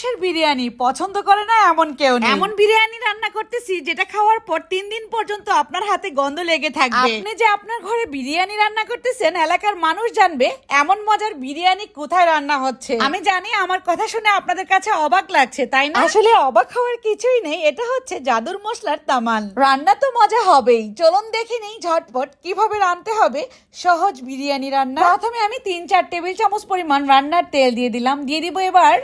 মাংসের বিরিয়ানি পছন্দ করে না এমন কেউ নেই। এমন বিরিয়ানি রান্না করতেছি যেটা খাওয়ার পর তিন দিন পর্যন্ত আপনার হাতে গন্ধ লেগে থাকবে। আপনি যে আপনার ঘরে বিরিয়ানি রান্না করতেছেন এলাকার মানুষ জানবে এমন মজার বিরিয়ানি কোথায় রান্না হচ্ছে। আমি জানি আমার কথা শুনে আপনাদের কাছে অবাক লাগছে তাই না? আসলে অবাক হওয়ার কিছুই নেই এটা হচ্ছে জাদুর মশলার তামাল। রান্না তো মজা হবেই চলুন দেখে নেই ঝটপট কীভাবে রান্নতে হবে সহজ বিরিয়ানি রান্না। প্রথমে আমি তিন চার টেবিল চামচ পরিমাণ রান্নার তেল দিয়ে দিলাম দিয়ে দিব এবার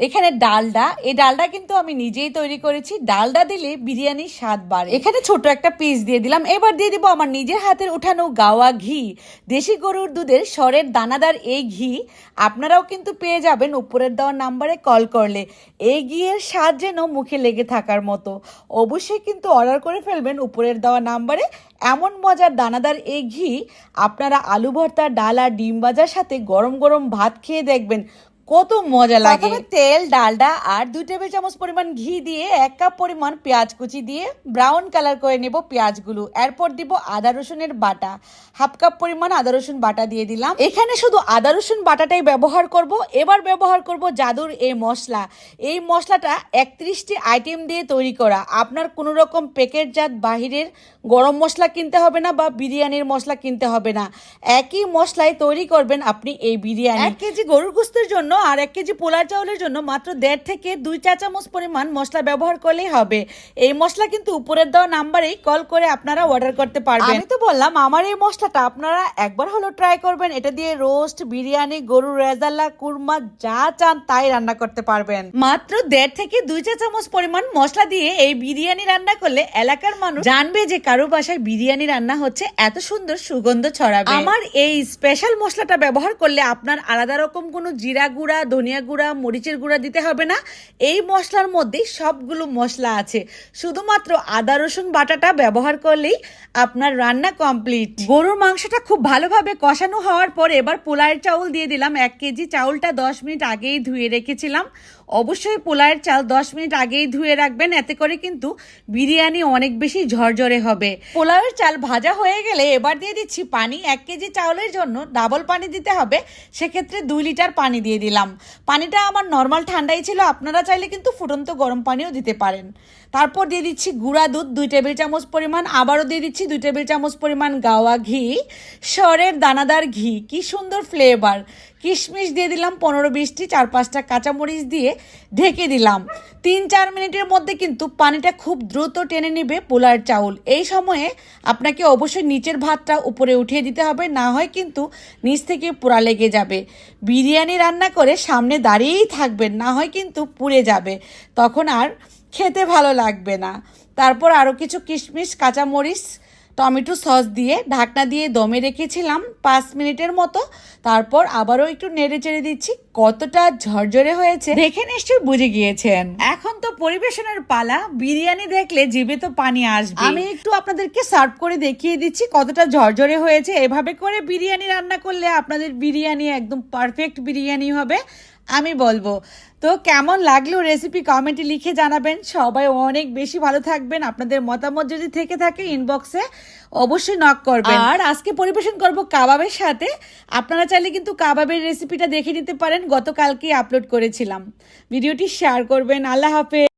এখানে ডালডা, এই ডালডা কিন্তু আমি নিজেই তৈরি করেছি। ডালডা দিলে বিরিয়ানির স্বাদ বাড়ে। এখানে ছোট একটা পিস দিয়ে দিলাম। এবার দিয়ে দিব আমার নিজের হাতের উঠানো গাওয়া ঘি। দেশি গরুর দুধের সরের দানাদার এই ঘি আপনারাও কিন্তু পেয়ে যাবেন উপরের দেওয়ার নাম্বারে কল করলে। এই ঘিয়ের স্বাদ যেন মুখে লেগে থাকার মতো। অবশ্যই কিন্তু অর্ডার করে ফেলবেন উপরের দেওয়া নাম্বারে। এমন মজার দানাদার এই ঘি আপনারা আলু ভর্তা, ডাল আর ডিম ভাজার সাথে গরম গরম ভাত খেয়ে দেখবেন। কত মজা লাগে। তেল ডালডা আর দুই টেবিল চামচ পরিমাণ ঘি দিয়ে এক কাপ পরিমাণ পেঁয়াজ কুচি দিয়ে ব্রাউন কালার করে নেব পেঁয়াজগুলো। এরপর দিব আদা রসুনের বাটা। হাফ কাপ পরিমাণ আদা রসুন বাটা দিয়ে দিলাম। এখানে শুধু আদা রসুন বাটাটাই ব্যবহার করব। এবার ব্যবহার করব জাদুর এই মশলা। এই মশলাটা একত্রিশটি আইটেম দিয়ে তৈরি করা। আপনার কোনো রকম প্যাকেটজাত বাহিরের গরম মশলা কিনতে হবে না বা বিরিয়ানির মশলা কিনতে হবে না। একই মশলায় তৈরি করবেন আপনি এই বিরিয়ানি। এক কেজি গরুর গোস্তের জন্য আর এক কেজি পোলার চাউলের জন্য মাত্র দেড় থেকে দুই চা চামচ পরিমাণ মশলা ব্যবহার করলেই হবে। এই মশলা কিন্তু উপরের দেওয়া নাম্বারেই কল করে আপনারা অর্ডার করতে পারবেন। আমি তো বললাম আমার এই মশলাটা আপনারা একবার হলো ট্রাই করবেন। এটা দিয়ে রোস্ট বিরিয়ানি গরুর রেজাল্লা কুরমা যা চান তাই রান্না করতে পারবেন। মাত্র দেড় থেকে দুই চা চামচ পরিমাণ মশলা দিয়ে এই বিরিয়ানি রান্না করলে এলাকার মানুষ জানবে যে কারও বাসায় বিরিয়ানি রান্না হচ্ছে এত সুন্দর সুগন্ধ ছড়াবে। আমার এই স্পেশাল মশলাটা ব্যবহার করলে আপনার আলাদা রকম কোনো জিরা গুঁড়া ধনিয়া গুঁড়া, মরিচের গুঁড়া দিতে হবে না। এই মশলার মধ্যেই সবগুলো মশলা আছে। শুধুমাত্র আদা, রসুন বাটাটা ব্যবহার করলেই আপনার রান্না কমপ্লিট। গরুর মাংসটা খুব ভালোভাবে কষানো হওয়ার পর এবার পোলায়ের চাউল দিয়ে দিলাম এক কেজি। চাউলটা দশ মিনিট আগেই ধুয়ে রেখেছিলাম। অবশ্যই পোলায়ের চাল দশ মিনিট আগেই ধুয়ে রাখবেন। এতে করে কিন্তু বিরিয়ানি অনেক বেশি ঝরঝরে হবে। পোলাওয়ের চাল ভাজা হয়ে গেলে এবার দিয়ে দিচ্ছি পানি। এক কেজি চাউলের জন্য ডাবল পানি দিতে হবে। সেক্ষেত্রে দুই লিটার পানি দিয়ে দিলাম। পানিটা আমার নর্মাল ঠান্ডাই ছিল, আপনারা চাইলে কিন্তু ফুটন্ত গরম পানিও দিতে পারেন। তারপর দিয়ে দিচ্ছি গুঁড়া দুধ, দুই টেবিল চামচ পরিমাণ, আবারও দিয়ে দিচ্ছি দুই টেবিল চামচ পরিমাণ গাওয়া ঘি, সরের দানাদার ঘি, কি সুন্দর ফ্লেভার কিশমিশ দিয়ে দিলাম, পনেরো বিশটি, চার পাঁচটা কাঁচামরিচ দিয়ে ঢেকে দিলাম। তিন চার মিনিটের মধ্যে কিন্তু পানিটা খুব দ্রুত টেনে নেবে পোলার চাউল। এই সময়ে আপনাকে অবশ্যই নিচের ভাতটা উপরে উঠিয়ে দিতে হবে, না হয় কিন্তু নিচ থেকে পোড়া লেগে যাবে। বিরিয়ানি রান্না করে সামনে দাঁড়িয়েই থাকবেন, না হয় কিন্তু পুড়ে যাবে। তখন আর খেতে ভালো লাগবে না। তারপর আরও কিছু কিশমিশ, কাঁচামরিচ টমেটো সস দিয়ে ঢাকনা দিয়ে দমে রেখেছিলাম পাঁচ মিনিটের মতো। তারপর আবারও একটু নেড়ে চেড়ে দিচ্ছি, কতটা ঝরঝরে হয়েছে দেখে নিশ্চয়ই বুঝে গিয়েছেন। এখন তো পরিবেশনের পালা, বিরিয়ানি দেখলে জিভে তো পানি আসবে। আমি একটু আপনাদেরকে সার্ভ করে দেখিয়ে দিচ্ছি কতটা ঝরঝরে হয়েছে। এভাবে করে বিরিয়ানি রান্না করলে আপনাদের বিরিয়ানি একদম পারফেক্ট বিরিয়ানি হবে, আমি বলব। তো কেমন লাগল রেসিপি কমেন্টে লিখে জানাবেন। সবাই অনেক বেশি ভালো থাকবেন। আপনাদের মতামত যদি থেকে থাকে ইনবক্সে অবশ্যই নক করবেন। আর আজকে পরিবেশন করব কাবাবের সাথে। আপনারা চাইলে কিন্তু কাবাবের রেসিপিটা দেখে নিতে পারেন। গতকালকেই আপলোড করেছিলাম। ভিডিওটি শেয়ার করবেন। আল্লাহ হাফেজ।